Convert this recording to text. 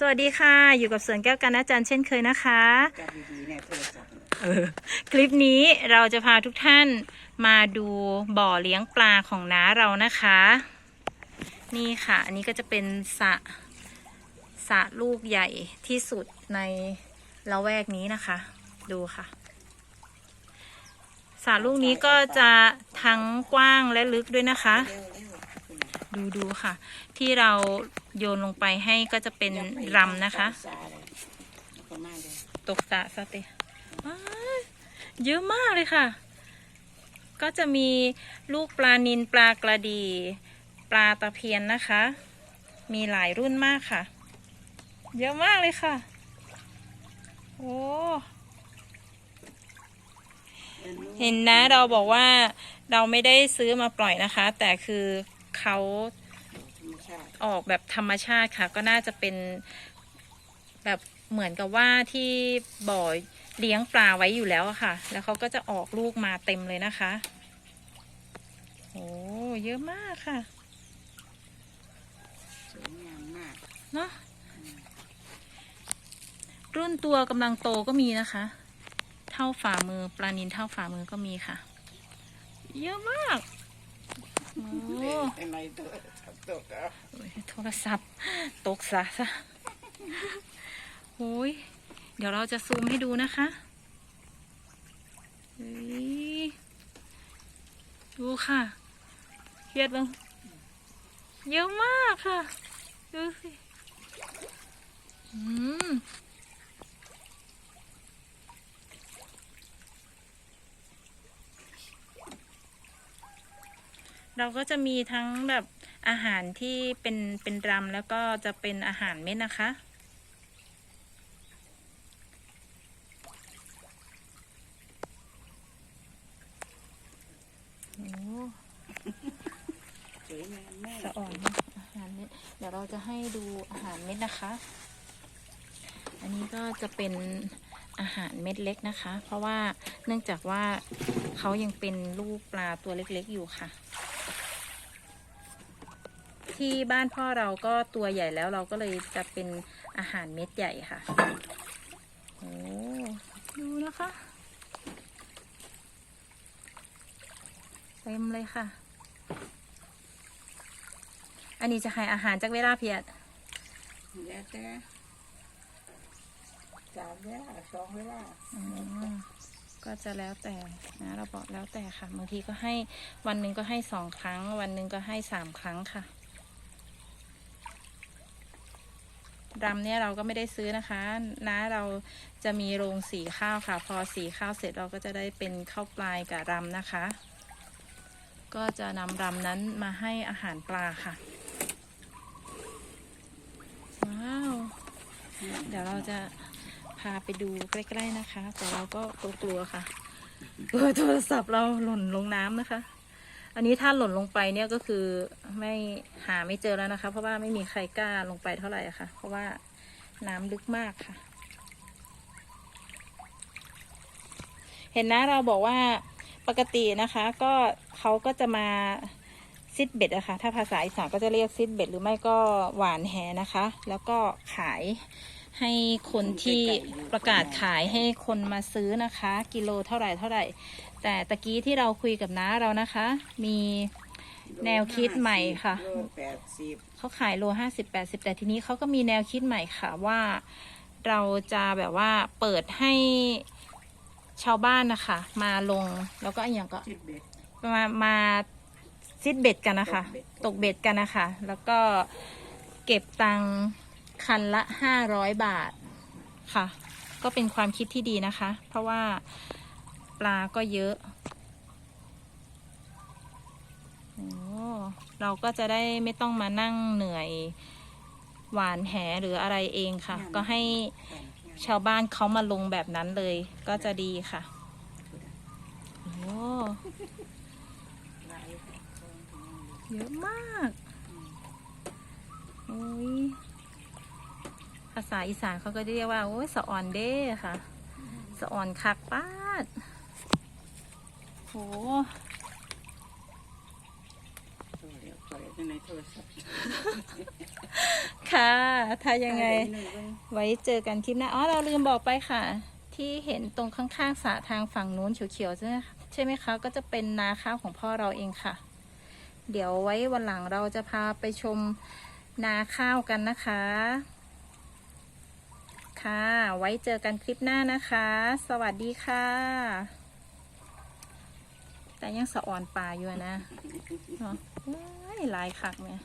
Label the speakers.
Speaker 1: สวัสดีค่ะ อยู่กับสวนแก้วกันอาจารย์เช่นเคยนะคะ
Speaker 2: จับดีๆเนี่ยโทรศัพท์
Speaker 1: เออคลิปนี้เราจะพาทุกท่านมาดูบ่อเลี้ยงปลาของน้าเรานะคะ นี่ค่ะ อันนี้ก็จะเป็นสระสระลูกใหญ่ที่สุดในละแวกนี้นะคะ ดูค่ะสระลูกนี้ก็จะทั้งกว้างและลึกด้วยนะคะ
Speaker 2: เร็วเร็ว
Speaker 1: ดูดูค่ะ ที่เรา โยนลงไปให้ก็จะเป็นรำนะคะ
Speaker 2: สาเลยแล้วก็มาเลย
Speaker 1: ตกสระสเตว้ายเยอะมากเลยค่ะ ก็จะมีลูกปลานินปลากระดี ปลาตะเพียนนะคะ มีหลายรุ่นมากค่ะ เยอะมากเลยค่ะ โอ้เห็นนะเราบอกว่าเราไม่ได้ซื้อมาปล่อยนะคะ แต่คือเขา
Speaker 2: ธรรม ชาติ
Speaker 1: ออกแบบธรรมชาติค่ะ ก็น่าจะเป็นแบบเหมือนกับว่าที่บ่อเลี้ยงปลาไว้อยู่แล้วอะค่ะ แล้วเขาก็จะออกลูกมาเต็มเลยนะคะ โอ้เยอะมากค่ะ
Speaker 2: สวยงามมาก
Speaker 1: เนาะรุ่นตัวกำลังโตก็มีนะคะ เท่าฝ่ามือปลานินเท่าฝ่ามือก็มีค่ะ เยอะมาก โอ้
Speaker 2: ไอ้ตัวทับตกเอา
Speaker 1: โทรศัพท์ตกซะซะโอ้ยเดี๋ยวเราจะซูมให้ดูนะคะดูค่ะเครียดบ้างเยอะมากค่ะ ดูสิ อืม เราก็จะมีทั้งแบบอาหารที่เป็นเป็นรำแล้วก็จะเป็นอาหารเม็ดนะคะ โอ้
Speaker 2: สวยงามมาก
Speaker 1: สะอ่อนอาหารเม็ดเดี๋ยวเราจะให้ดูอาหารเม็ดนะคะ อันนี้ก็จะเป็นอาหารเม็ดเล็กนะคะ เพราะว่าเนื่องจากว่าเขายังเป็นลูกปลาตัวเล็กๆอยู่ค่ะ ที่บ้านพ่อเราก็ตัวใหญ่แล้วเราก็เลยจะเป็นอาหารเม็ดใหญ่ค่ะ โอ้ดูนะคะ เต็มเลยค่ะ อันนี้จะให้อาหารจากเวลาเพียด
Speaker 2: แล้วแต่สามเวลาสองเวลา
Speaker 1: อืมก็จะแล้วแต่นะเราบอกแล้วแต่ค่ะบางทีก็ให้วันหนึ่งก็ให้สองครั้ง วันหนึ่งก็ให้สามครั้งค่ะ รำเนี่ยเราก็ไม่ได้ซื้อนะคะนะเราจะมีโรงสีข้าวค่ะ พอสีข้าวเสร็จเราก็จะได้เป็นข้าวปลายกับรำนะคะ ก็จะนำรำนั้นมาให้อาหารปลาค่ะ ว้าว เดี๋ยวเราจะพาไปดูใกล้ๆนะคะ แต่เราก็กลัวๆค่ะกลัวโทรศัพท์เราหล่นลงน้ำนะคะ อันนี้ถ้าหล่นลงไปเนี่ยก็คือไม่หาไม่เจอแล้วนะคะ เพราะว่าไม่มีใครกล้าลงไปเท่าไหร่อะค่ะ เพราะว่าน้ำลึกมากค่ะ เห็นนะเราบอกว่าปกตินะคะ ก็เขาก็จะมาซิดเบ็ดอะค่ะถ้าภาษาอีสานก็จะเรียกซิดเบ็ดหรือไม่ก็หวานแหนะคะ แล้วก็ขาย ให้คนที่ประกาศขายให้คนมาซื้อนะคะ กิโลเท่าไหร่เท่าไหร่ แต่ตะกี้ที่เราคุยกับน้าเรานะคะ มีแนวคิดใหม่ค่ะ
Speaker 2: โลแปดสิบ
Speaker 1: เขาขายโลห้าสิบแปดสิบแต่ทีนี้เขาก็มีแนวคิดใหม่ค่ะว่าเราจะแบบว่าเปิดให้ชาวบ้านนะคะ มาลงแล้วก็อย่างก็
Speaker 2: สิบเบ็ด
Speaker 1: มามาซิดเบ็ดกันนะคะ
Speaker 2: ตกเบ็ด
Speaker 1: ตกเบ็ดกันนะคะ แล้วก็เก็บตังค์ คันละห้าร้อยบาทค่ะ ก็เป็นความคิดที่ดีนะคะ เพราะว่าปลาก็เยอะโอ้เราก็จะได้ไม่ต้องมานั่งเหนื่อยหวานแหหรืออะไรเองค่ะ ก็ให้ชาวบ้านเขามาลงแบบนั้นเลย ก็จะดีค่ะโอ้
Speaker 2: หลายคน
Speaker 1: เยอะมาก โอ้ย ภา ษาอีสานเขาก็เรียกว่า โอ้ยสะออนเด้ค่ะ สะออนคักป้าดโห
Speaker 2: ตัวเดียวตัวเดียวในโทรศัพท์
Speaker 1: ค่ะ ถ้ายังไง
Speaker 2: หนึ่งเบิ่ง
Speaker 1: ไว้เจอกันคลิปหน้า อ๋อ เราลืมบอกไปค่ะ ที่เห็นตรงข้างๆสระทางฝั่งนู้นเขียวๆใช่ไหมใช่ไหมคะ ก็จะเป็นนาข้าวของพ่อเราเองค่ะ เดี๋ยวไว้วันหลังเราจะพาไปชมนาข้าวกันนะคะ ค่ะ ไว้เจอกันคลิปหน้านะคะ สวัสดีค่ะ แต่ยังสะอ่อนป่าอยู่นะเนาะหลายคักเนี่ย